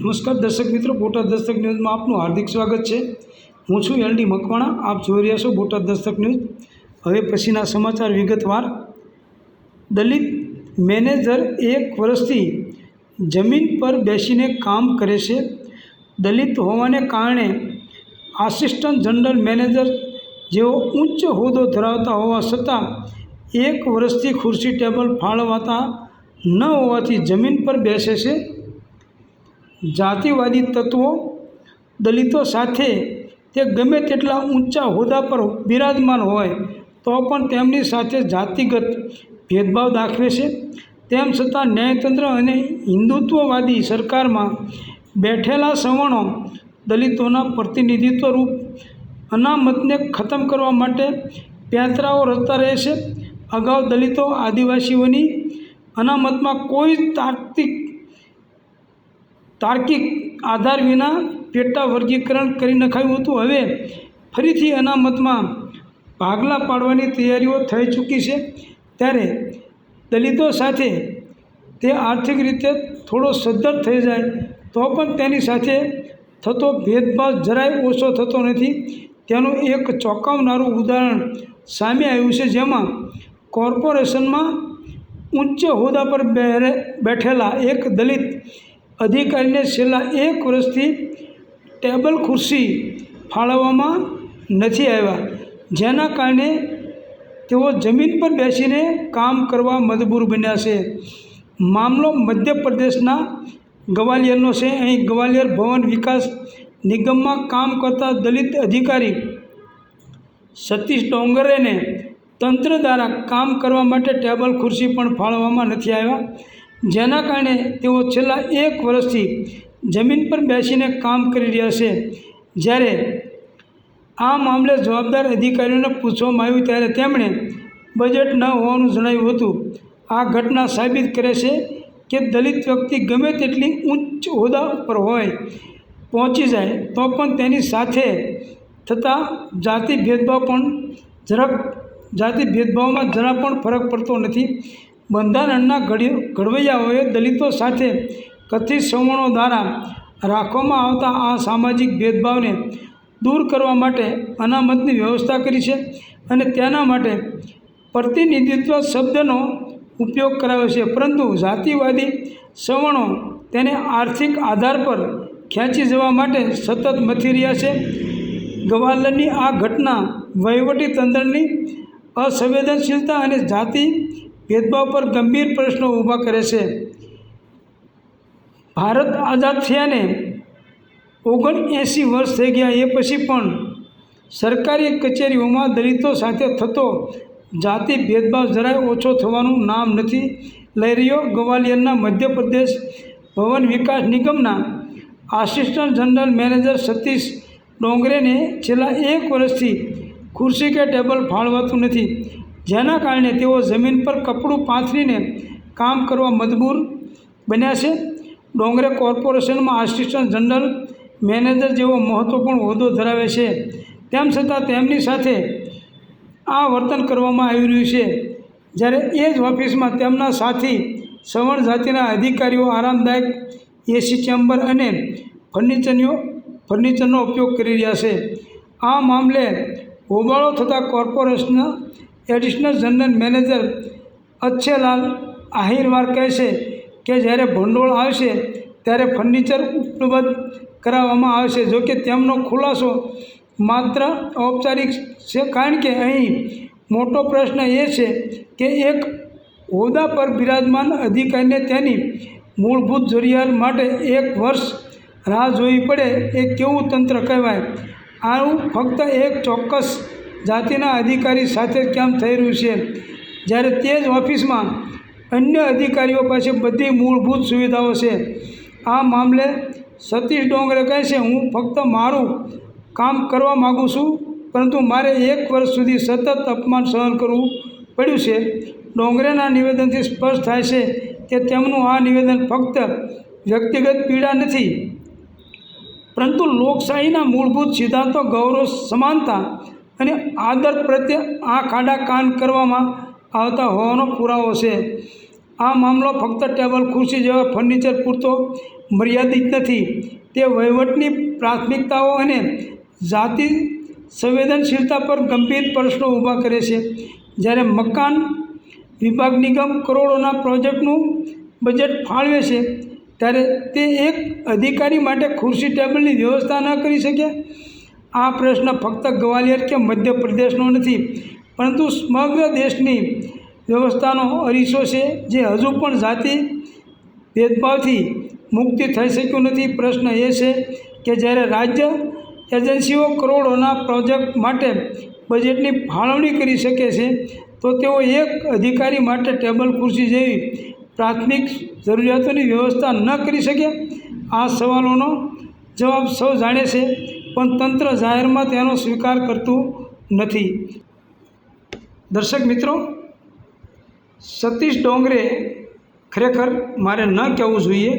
નમસ્કાર દર્શક મિત્રો, બોટાદ દસ્તક ન્યૂઝમાં આપનું હાર્દિક સ્વાગત છે. હું છું એલ ડી મકવાણા, આપ જોઈ રહ્યા છો બોટાદ દસ્તક ન્યૂઝ. હવે પછીના સમાચાર વિગતવાર. દલિત મેનેજર એક વર્ષથી જમીન પર બેસીને કામ કરે છે. દલિત હોવાને કારણે આસિસ્ટન્ટ જનરલ મેનેજર જેઓ ઉચ્ચ હોદ્દો ધરાવતા હોવા છતાં એક વર્ષથી ખુરશી ટેબલ ફાળવાતા ન હોવાથી જમીન પર બેસે છે. જાતિવાદી તત્વો દલિતો સાથે તે ગમે તેટલા ઊંચા હોદ્દા પર બિરાજમાન હોય, તો પણ તેમની સાથે જાતિગત ભેદભાવ દાખવે છે. તેમ છતાં ન્યાયતંત્ર અને હિન્દુત્વવાદી સરકારમાં બેઠેલા સવર્ણો દલિતોના પ્રતિનિધિત્વ રૂપ અનામતને ખતમ કરવા માટે પેંતરાઓ રચતા રહે છે. અગાઉ દલિતો આદિવાસીઓની અનામતમાં કોઈ તાર્કિક તાર્કિક આધાર વિના પેટા વર્ગીકરણ કરી નખાયું હતું. હવે ફરીથી અનામતમાં ભાગલા પાડવાની તૈયારીઓ થઈ ચૂકી છે. ત્યારે દલિતો સાથે તે આર્થિક રીતે થોડો સદ્ધર થઈ જાય તો પણ તેની સાથે થતો ભેદભાવ જરાય ઓછો થતો નથી. તેનું એક ચોંકાવનારું ઉદાહરણ સામે આવ્યું છે, જેમાં કોર્પોરેશનમાં ઉચ્ચ હોદ્દા પર બેઠેલા એક દલિત અધિકારીને છેલ્લા એક વર્ષથી ટેબલ ખુરશી ફાળવવામાં નથી આવ્યા, જેના કારણે તેઓ જમીન પર બેસીને કામ કરવા મજબૂર બન્યા છે. મામલો મધ્યપ્રદેશના ગવાલિયરનો છે. અહીં ગ્વાલિયર ભવન વિકાસ નિગમમાં કામ કરતા દલિત અધિકારી સતીશ ડોંગરેને તંત્ર દ્વારા કામ કરવા માટે ટેબલ ખુરશી પણ ફાળવવામાં નથી આવ્યા. જેના કારણે તેઓ છેલ્લા એક વર્ષથી જમીન પર બેસીને કામ કરી રહ્યા છે. જ્યારે આ મામલે જવાબદાર અધિકારીઓને પૂછવામાં આવ્યું ત્યારે તેમણે બજેટ ન હોવાનું જણાવ્યું હતું. આ ઘટના સાબિત કરે છે કે દલિત વ્યક્તિ ગમે તેટલી ઉચ્ચ હોદ્દા પર હોય, પહોંચી જાય, તો પણ તેની સાથે થતા જાતિ ભેદભાવ પણ જરાક, જાતિ ભેદભાવમાં જરા પણ ફરક પડતો નથી. બંધારણના ઘડી ઘડવૈયાઓએ દલિતો સાથે કથિત સવર્ણો દ્વારા રાખવામાં આવતા આ સામાજિક ભેદભાવને દૂર કરવા માટે અનામતની વ્યવસ્થા કરી છે અને તેના માટે પ્રતિનિધિત્વ શબ્દનો ઉપયોગ કરાયો છે. પરંતુ જાતિવાદી સવર્ણો તેને આર્થિક આધાર પર ખેંચી જવા માટે સતત મથી રહ્યા છે. ગવાલની આ ઘટના વહીવટી તંત્રની અસંવેદનશીલતા અને જાતિ ભેદભાવ પર ગંભીર પ્રશ્નો ઊભા કરે છે. ભારત આઝાદ થયાને ઓગણએંસી વર્ષ થઈ ગયા, એ પછી પણ સરકારી કચેરીઓમાં દલિતો સાથે થતો જાતિ ભેદભાવ જરાય ઓછો થવાનું નામ નથી લઈ રહ્યો. ગ્વાલિયરના મધ્યપ્રદેશ ભવન વિકાસ નિગમના આસિસ્ટન્ટ જનરલ મેનેજર સતીશ ડોંગરેને છેલ્લા એક વર્ષથી ખુરશી કે ટેબલ ફાળવાતું નથી. જેના કારણે તેઓ જમીન પર કપડું પાથરીને કામ કરવા મજબૂર બન્યા છે. ડોંગરે કોર્પોરેશનમાં આસિસ્ટન્ટ જનરલ, મેનેજર જેવો મહત્ત્વપૂર્ણ હોદ્દો ધરાવે છે. તેમ છતાં તેમની સાથે આ વર્તન કરવામાં આવી રહ્યું છે. જ્યારે એ જ ઓફિસમાં તેમના સાથી, સવર્ણ જાતિના અધિકારીઓ, આરામદાયક એસી ચેમ્બર અને ફર્નિચરનો ફર્નિચરનો ઉપયોગ કરી રહ્યા છે. આ મામલે હોબાળો થતાં કોર્પોરેશનના additional general manager Achchelal Ahirwar કહે છે કે જ્યારે ભંડોળ આવશે ત્યારે ફર્નિચર ઉપલબ્ધ કરાવવામાં આવશે. જોકે તેમનો ખુલાસો માત્ર ઔપચારિક છે, કારણ કે અહીં મોટો પ્રશ્ન એ છે કે એક હોદ્દા પર બિરાજમાન અધિકારીને તેની મૂળભૂત જરૂરિયાત માટે એક વર્ષ રાહ જોવી પડે એ કેવું તંત્ર કહેવાય? આવું ફક્ત એક ચોક્કસ જાતિના અધિકારી સાથે કેમ થઈ રહ્યું છે? જ્યારે તે જ ઓફિસમાં અન્ય અધિકારીઓ પાસે બધી મૂળભૂત સુવિધાઓ છે. આ મામલે સતીશ ડોંગરે કહે છે, હું ફક્ત મારું કામ કરવા માગું છું, પરંતુ મારે એક વર્ષ સુધી સતત અપમાન સહન કરવું પડ્યું છે. ડોંગરેના નિવેદનથી સ્પષ્ટ થાય છે કે તેમનું આ નિવેદન ફક્ત વ્યક્તિગત પીડા નથી, પરંતુ લોકશાહીના મૂળભૂત સિદ્ધાંતો, ગૌરવ, સમાનતા અને આદર પ્રત્યે આંખ આડા કાન કરવામાં આવતા હોવાનો પુરાવો છે. આ મામલો ફક્ત ટેબલ ખુરશી જેવા ફર્નિચર પૂરતો મર્યાદિત નથી. તે વહીવટની પ્રાથમિકતાઓ અને જાતિ સંવેદનશીલતા પર ગંભીર પ્રશ્નો ઊભા કરે છે. જ્યારે મકાન વિભાગ નિગમ કરોડોના પ્રોજેક્ટનું બજેટ ફાળવે છે, ત્યારે તે એક અધિકારી માટે ખુરશી ટેબલની વ્યવસ્થા ન કરી શકે આ પ્રશ્ન ફક્ત ગ્વાલિયર કે મધ્યપ્રદેશનો નથી, પરંતુ સમગ્ર દેશની વ્યવસ્થાનો અરીસો છે જે હજુ પણ જાતિ ભેદભાવથી મુક્તિ થઈ શક્યું નથી. પ્રશ્ન એ છે કે જ્યારે રાજ્ય એજન્સીઓ કરોડોના પ્રોજેક્ટ માટે બજેટની ફાળવણી કરી શકે છે, તો તેઓ એક અધિકારી માટે ટેબલ ખુરશી જેવી પ્રાથમિક જરૂરિયાતોની વ્યવસ્થા ન કરી શકે? આ સવાલોનો જવાબ સૌ જાણે છે. પણ તંત્ર જાહેરમાં તેનો સ્વીકાર કરતું નથી. દર્શક મિત્રો, સતીશ ડોંગરે ખરેખર મારે ન કહેવું જોઈએ,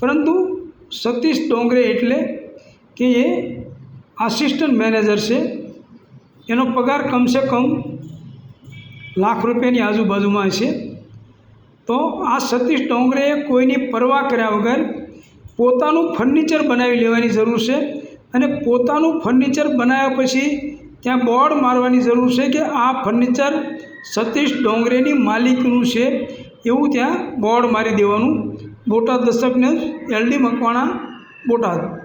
પરંતુ સતીશ ડોંગરે એટલે કે એ આસિસ્ટન્ટ મેનેજર છે. એનો પગાર કમસે કમ લાખ રૂપિયાની આજુબાજુમાં હશે. તો આ સતીશ ડોંગરેએ કોઈની પરવા કર્યા વગર પોતાનું ફર્નિચર બનાવી લેવાની જરૂર છે. અને પોતાનું ફર્નિચર બનાવ્યા પછી ત્યાં બોર્ડ મારવાની જરૂર છે કે આ ફર્નિચર સતીશ ડોંગરેની માલિકનું છે. એવું ત્યાં બોર્ડ મારી દેવાનું. બોટાદ દશકને એલડી મકવાણા બોટાદ.